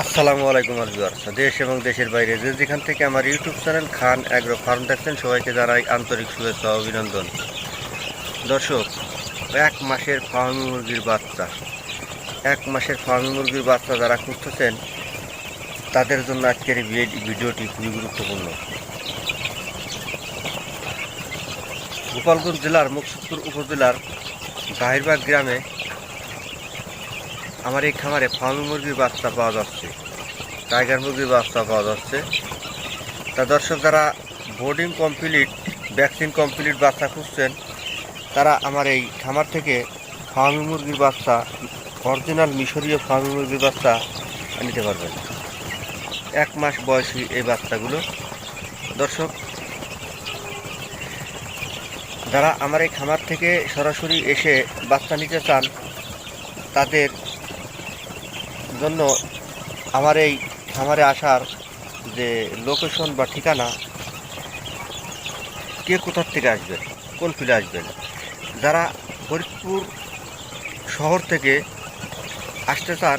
আসসালামু আলাইকুম আলবিয়ার দেশ এবং দেশের বাইরে যে যেখান থেকে আমার YouTube channel Khan agro farm দেখছেন, সবাইকে জানাই আন্তরিক শুভেচ্ছা অভিনন্দন। দর্শক, এক মাসের ফার্মি মুরগির বাচ্চা। এক মাসের ফার্মি মুরগির বাচ্চা যারা খুঁজতেছেন, তাদের জন্য আজকের ভিডিওটি খুবই গুরুত্বপূর্ণ। গোপালগঞ্জ জেলার মুকসুদপুর উপজেলার গাহিরবাগ গ্রামে আমার এই খামারে ফার্মি মুরগির বাচ্চা পাওয়া যাচ্ছে টাইগার মুরগির বাচ্চা পাওয়া যাচ্ছে। তা দর্শক, যারা বোর্ডিং কমপ্লিট ভ্যাকসিন কমপ্লিট বাচ্চা খুঁজছেন, তারা আমার এই খামার থেকে ফার্মি মুরগির বাচ্চা অরিজিনাল মিশরীয় ফার্মি মুরগির বাচ্চা নিতে পারবেন। এক মাস বয়সী এই বাচ্চাগুলো। দর্শক, যারা আমার এই খামার থেকে সরাসরি এসে বাচ্চা নিতে চান, তাদের জন্য আমার এই খামারে আসার যে লোকেশন বা ঠিকানা, কে কোথার থেকে আসবেন কোন ফিলে আসবেন যারা ফরিদপুর শহর থেকে আসতে চান,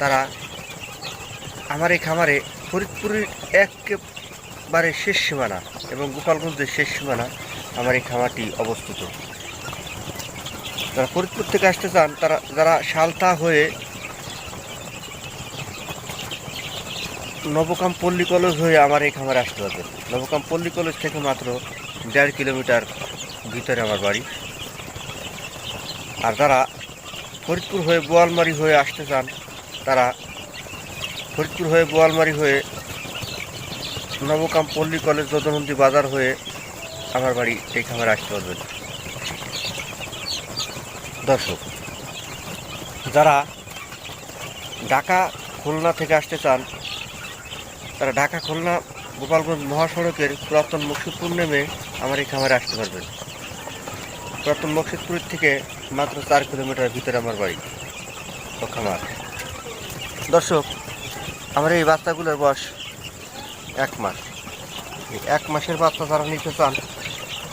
তারা আমার এই খামারে ফরিদপুরের একেবারে শেষ সীমানা এবং গোপালগঞ্জের শেষ সীমানা আমার এই খামারটি অবস্থিত। যারা ফরিদপুর থেকে আসতে চান, তারা, যারা সালতা হয়ে নবকাম পল্লী কলেজ হয়ে আমার এই খামারে আসতে পারবেন নবকাম পল্লী কলেজ থেকে মাত্র দেড় কিলোমিটার ভিতরে আমার বাড়ি। আর যারা ফরিদপুর হয়ে বোয়ালমারি হয়ে আসতে চান, তারা ফরিদপুর হয়ে বোয়ালমারি হয়ে নবকাম পল্লী কলেজ যদমন্দি বাজার হয়ে আমার বাড়ি এই খামারে আসতে পারবেন। দর্শক, যারা ঢাকা খুলনা থেকে আসতে চান তারা ঢাকা, খুলনা, গোপালগঞ্জ মহাসড়কের পুরাতন মকসুদপুর নেমে আমার এই খামারে আসতে পারবেন। পুরাতন মকসুদপুর থেকে মাত্র চার কিলোমিটার ভিতরে আমার বাড়ি ও খামার। দর্শক, আমার এই বাচ্চাগুলোর বয়স এক মাস। এক মাসের বাচ্চা যারা নিতে চান,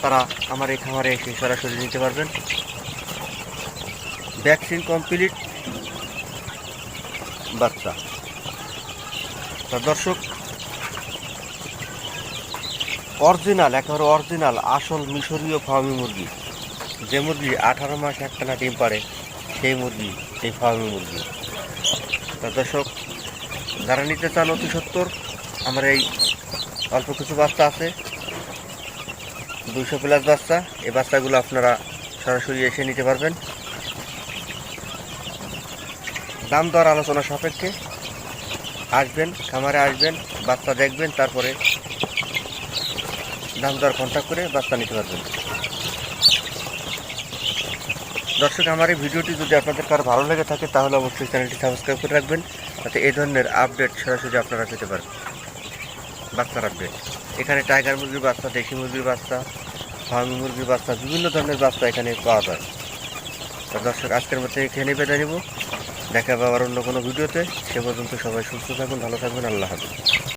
তারা আমার এই খামারে এসে সরাসরি নিতে পারবেন। ভ্যাকসিন কমপ্লিট বাচ্চা। তা দর্শক, অরিজিনাল, একেবারে অরিজিনাল আসল মিশরীয় ফার্মি মুরগি। যে মুরগি আঠারো মাস একটানা ডিম পারে সেই মুরগি এই ফার্মি মুরগি। তা দর্শক, যারা নিতে চান অতি সত্তর, আমার এই অল্প কিছু বাচ্চা আছে। দুশো প্লাস বাচ্চা, এই বাচ্চাগুলো আপনারা সরাসরি এসে নিতে পারবেন। দাম দর আলোচনা সাপেক্ষে। আসবেন, খামারে আসবেন, বাচ্চা দেখবেন, তারপরে দাম দর কন্ট্যাক্ট করে বাচ্চা নিতে পারবেন। দর্শক, আমার এই ভিডিওটি যদি আপনাদের কারও ভালো লেগে থাকে, তাহলে অবশ্যই চ্যানেলটি সাবস্ক্রাইব করে রাখবেন যাতে এই ধরনের আপডেট সরাসরি আপনারা পেতে পারেন বাচ্চা আপডেট এখানে টাইগার মুরগির বাচ্চা, দেশি মুরগির বাচ্চা, ফার্মি মুরগির বাচ্চা, বিভিন্ন ধরনের বাচ্চা এখানে পাওয়া যায়। দর্শক, আজকের মধ্যে এখানে বেঁধে নেব। দেখা হবে আবার অন্য কোনো ভিডিওতে। সে পর্যন্ত সবাই সুস্থ থাকুন, ভালো থাকবেন আল্লাহ হাফিজ।